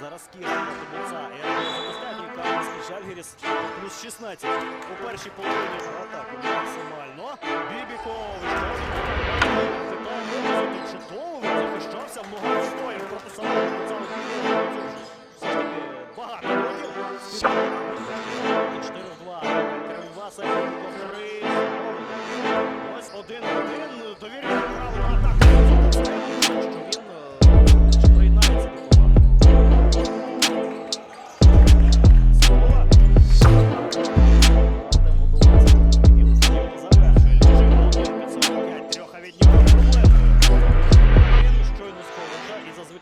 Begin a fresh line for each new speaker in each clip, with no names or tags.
Зараз Кіра проти запускає Карловський Жальгіріс плюс 16 у першій половині. Атаку максимально. Бібіков Тут чудово він захищався, много стоїв проти самого багато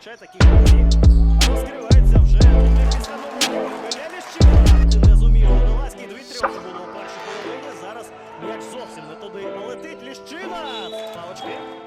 зазвичай такі розкривається вже після нового Веліщі. Не зумів ну, Водолазький дві трьох було першій половині. Зараз м'яч зовсім не туди полетить Ліщина. Палочки.